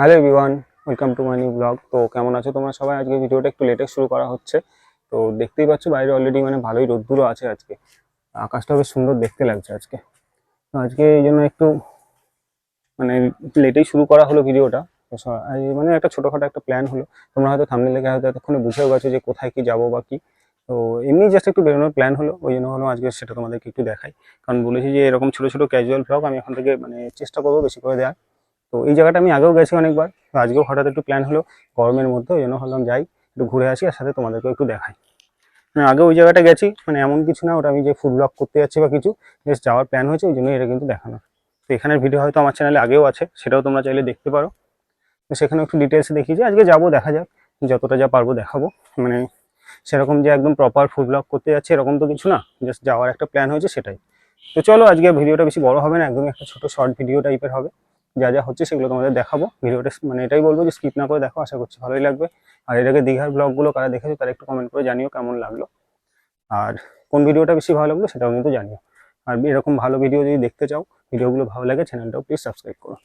Hello everyone welcome to my new blog তো কেমন আছো তোমরা সবাই? আজকে ভিডিওটা একটু লেটে শুরু করা হচ্ছে। তো দেখতেই পাচ্ছ বাইরে অলরেডি মানে ভালোই রোদ্দুরও আছে আজকে। আকাশটা বেশ সুন্দর দেখতে লাগছে আজকে। তো আজকে এই জন্য একটু মানে লেটেই শুরু করা হলো ভিডিওটা। তো মানে একটা ছোটোখাটো একটা প্ল্যান হলো। তোমরা হয়তো থামনে লেগে হয়তো এতক্ষণে বুঝেও গেছো যে কোথায় কি যাব বা কি। তো এমনি জাস্ট একটু বেরোনোর প্ল্যান হলো। ওই জন্য হলো আজকে সেটা তোমাদেরকে একটু দেখাই। কারণ বলেছি যে এরকম ছোটো ছোটো ক্যাজুয়াল ব্লগ আমি এখন থেকে মানে চেষ্টা করব বেশি করে দেওয়ার। তো এই জায়গাটা আমি আগেও গেছি অনেকবার আজকেও হঠাৎ একটু প্ল্যান হলো, গরমের মধ্যে ওই জন্য ভাবলাম যাই, একটু ঘুরে আসি আর সাথে তোমাদেরকেও একটু দেখাই। মানে আগে ওই জায়গাটা গেছি মানে এমন কিছু না, ওটা আমি যে ফুড ব্লগ করতে যাচ্ছি বা কিছু জাস্ট যাওয়ার প্ল্যান হয়েছে, ওই জন্য এটা কিন্তু দেখানো। তো এখানের ভিডিও হয়তো আমার চ্যানেলে আগেও আছে, সেটাও তোমরা চাইলে দেখতে পারো। তো সেখানে একটু ডিটেলসে দেখিয়েছি আজকে যাব, দেখা যাক, যতটা যা পারব দেখাবো। মানে সেরকম যে একদম প্রপার ফুড ব্লগ করতে যাচ্ছে, এরকম তো কিছু না জাস্ট যাওয়ার একটা প্ল্যান হয়েছে সেটাই। তো চলো, আজকে ভিডিওটা বেশি বড় হবে না, একদমই একটা ছোট শর্ট ভিডিও টাইপের হবে। যা যা হচ্ছে সেগুলো তোমাদের দেখাবো। ভিডিওটা মানে এটাই বলব যে স্কিপ না করে দেখো, আশা করছি ভালোই লাগবে। আর এর আগে দীঘার ব্লগগুলো কারা দেখেছ তারা একটু কমেন্ট করে জানিও কেমন লাগল। আর কোন ভিডিওটা বেশি ভালো লাগল সেটাও কিন্তু জানিও। আর এরকম ভালো ভিডিও যদি দেখতে চাও, ভিডিওগুলো ভালো লাগে চ্যানেলটাও প্লিজ সাবস্ক্রাইব করো।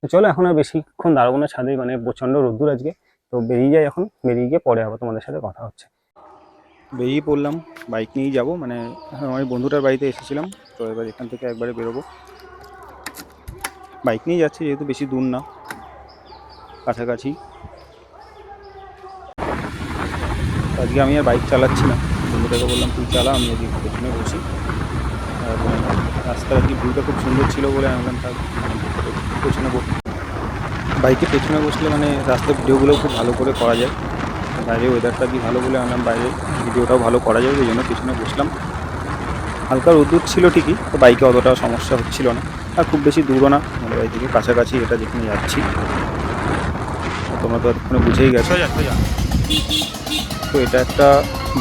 তো চলো এখন আর বেশিক্ষণ দাঁড়াবো না, ছাদে মানে প্রচণ্ড রোদ্দুর আজকে। তো বেরিয়ে যাই এখন, বেরিয়ে গিয়ে পরে আবার তোমাদের সাথে কথা হচ্ছে। বেরিয়ে পড়লাম বাইক নিয়েই যাব। মানে আমার বন্ধুটার বাড়িতে এসেছিলাম, তো এবার এখান থেকে একবারে বেরোবো। বাইক নিয়ে যাচ্ছি, যেহেতু বেশি দূর না। কাছাকাছি। আজকে আমি আর বাইক চালাচ্ছি না। বন্ধুটাকে বললাম, তুই চালা, আমি এদিকে পেছনে বসি। রাস্তার আর কি ভিউটা খুব সুন্দর ছিল বলে আমি বললাম, থাক, পেছনে বস। বাইকে পেছনে বসলে মানে রাস্তার ভিডিওগুলো খুব ভালো করে করা যায়। বাইরে ওয়েদারটা কি ভালো বলে আমরা বাইরে ভিডিওটাও ভালো করা যাবে, ওই জন্য পিছনে বসলাম। হালকা রোদ্দুর ছিল ঠিকই, তো বাইকে অতটা সমস্যা হচ্ছিল না। আর খুব বেশি দূরও না। আমাদের বাড়ি থেকে কাছাকাছি এটা যেখানে যাচ্ছি। তোমরা তো এতক্ষণে বুঝেই গেছো। তো এটা একটা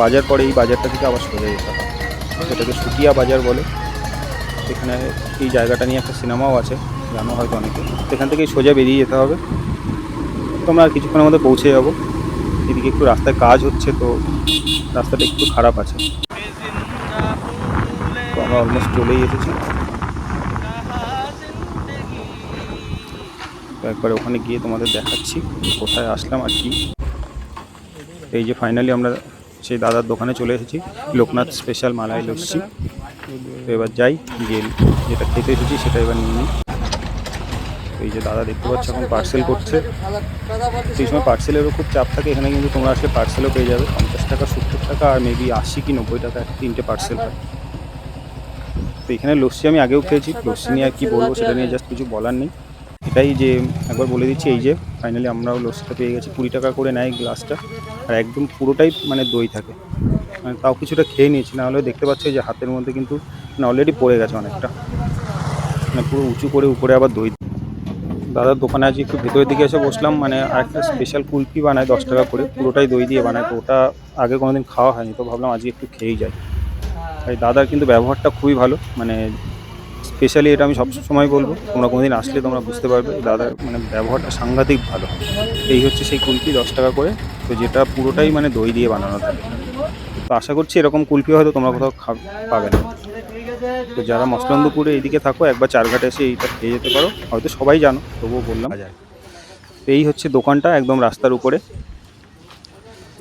বাজার পরে এই বাজারটা থেকে আবার সোজা যেতে হয় এটাকে সুটিয়া বাজার বলে। এখানে এই জায়গাটা নিয়ে একটা সিনেমাও আছে জানো হয়তো অনেকে। সেখান থেকেই সোজা বেরিয়ে যেতে হবে। তোমরা আর কিছুক্ষণের মধ্যে পৌঁছে যাব। এদিকে একটু রাস্তায় কাজ হচ্ছে তো রাস্তাটা একটু খারাপ আছে। তো আমরা অলমোস্ট চলেই এসেছি। তো একবার ওখানে গিয়ে তোমাদের দেখাচ্ছি কোথায় আসলাম আর কি। এই যে ফাইনালি আমরা সেই দাদার দোকানে চলে এসেছি, লোকনাথ স্পেশাল মালাই লস্যি। তো এবার যাই, গিয়ে যেটা খেতে এসেছি সেটা এবার নিয়ে নিই। এই যে দাদা দেখতে পাচ্ছ এখন পার্সেল করছে। সেই সময় পার্সেলেরও খুব চাপ থাকে, এখানে কিন্তু তোমরা আসলে পার্সেলও পেয়ে যাবে। পঞ্চাশ টাকা, সত্তর টাকা আর মেবি আশি কি নব্বই টাকা তিনটে পার্সেল হয়। তো এখানে লস্যি আমি আগেও খেয়েছি। লস্যি নিয়ে আর কি বলব সেটা নিয়ে জাস্ট কিছু বলার নেই। এটাই যে একবার বলে দিচ্ছি, এই যে ফাইনালি আমরাও লস্যিটা পেয়ে গেছি, কুড়ি টাকা করে নেয় গ্লাসটা আর একদম পুরোটাই মানে দই থাকে। মানে তাও কিছুটা খেয়ে নিয়েছি, না হলে দেখতে পাচ্ছি যে হাতের মধ্যে কিন্তু মানে অলরেডি পড়ে গেছে অনেকটা। মানে পুরো উঁচু করে উপরে আবার দই দাদার দোকানে আজ একটু ভেতরের দিকে এসে বসলাম মানে আরেকটা স্পেশাল কুলফি বানায় দশ টাকা করে, পুরোটাই দই দিয়ে বানায়, তো ওটা আগে কোনোদিন খাওয়া হয়নি, তো ভাবলাম আজকে একটু খেয়েই যাই। তাই দাদার কিন্তু ব্যবহারটা খুবই ভালো মানে স্পেশালি এটা আমি সবসময় বলব, তোমরা কোনোদিন আসলে তোমরা বুঝতে পারবে, দাদার মানে ব্যবহারটা সাংঘাতিক ভালো। এই হচ্ছে সেই কুলফি দশ টাকা করে, তো যেটা পুরোটাই মানে দই দিয়ে বানানো থাকে। তো আশা করছি এরকম কুলফি হয়তো তোমরা কোথাও খা- পাবে না। তো যারা মসলন্দপুরে এইদিকে থাকো, একবার চারঘাটে এসে এইটা খেয়ে যেতে পারো। হয়তো সবাই জানো, তবুও বললাম। তো এই হচ্ছে দোকানটা একদম রাস্তার উপরে।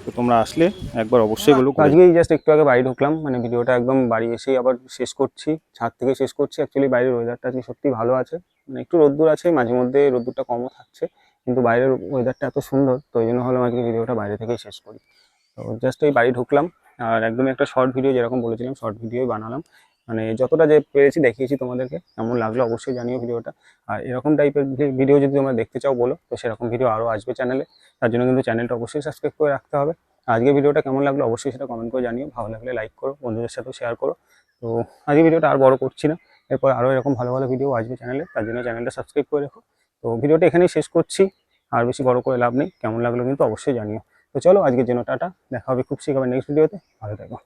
তো তোমরা আসলে একবার অবশ্যই বলো আজকেই জাস্ট একটু আগে বাড়ি ঢুকলাম মানে ভিডিওটা একদম বাড়ি এসেই আবার শেষ করছি ছাদ থেকে শেষ করছি। অ্যাকচুয়ালি বাইরের ওয়েদারটা আজকে সত্যি ভালো আছে মানে একটু রোদ্দুর আছে মাঝে মধ্যে রোদ্দুরটা কমও থাকছে কিন্তু বাইরের ওয়েদারটা এত সুন্দর তো ওই জন্য হলো আজকে ভিডিওটা বাইরে থেকেই শেষ করি। তো জাস্ট এই বাড়ি ঢুকলাম আর একদমই একটা শর্ট ভিডিও যেরকম বলেছিলাম শর্ট ভিডিও বানালাম। মানে যতটা যে পেরেছি দেখিয়েছি তোমাদেরকে, কেমন লাগল অবশ্যই জানিও ভিডিওটা। আর এরকম টাইপের ভিডিও যদি তোমরা দেখতে চাও বলো, তো সেরকম ভিডিও আরও আসবে চ্যানেলে তার জন্য কিন্তু চ্যানেলটা অবশ্যই সাবস্ক্রাইব করে রাখতে হবে। আজকে ভিডিওটা কেমন লাগল অবশ্যই সেটা কমেন্ট করে জানিও। ভালো লাগলে লাইক করো, বন্ধুদের সাথেও শেয়ার করো। তো আজকে ভিডিওটা আর বড় করছি না। এরপর আরও এরকম ভালো ভালো ভিডিও আসবে চ্যানেলে তার জন্য চ্যানেলটা সাবস্ক্রাইব করে রেখো। তো ভিডিওটা এখানেই শেষ করছি। আর বেশি বড় করে লাভ নেই। কেমন লাগল কিন্তু অবশ্যই জানিও। তো চলো আজকের জন্য টাটা। দেখা হবে খুব শীঘ্রই নেক্সট ভিডিওতে ভালো থাকো।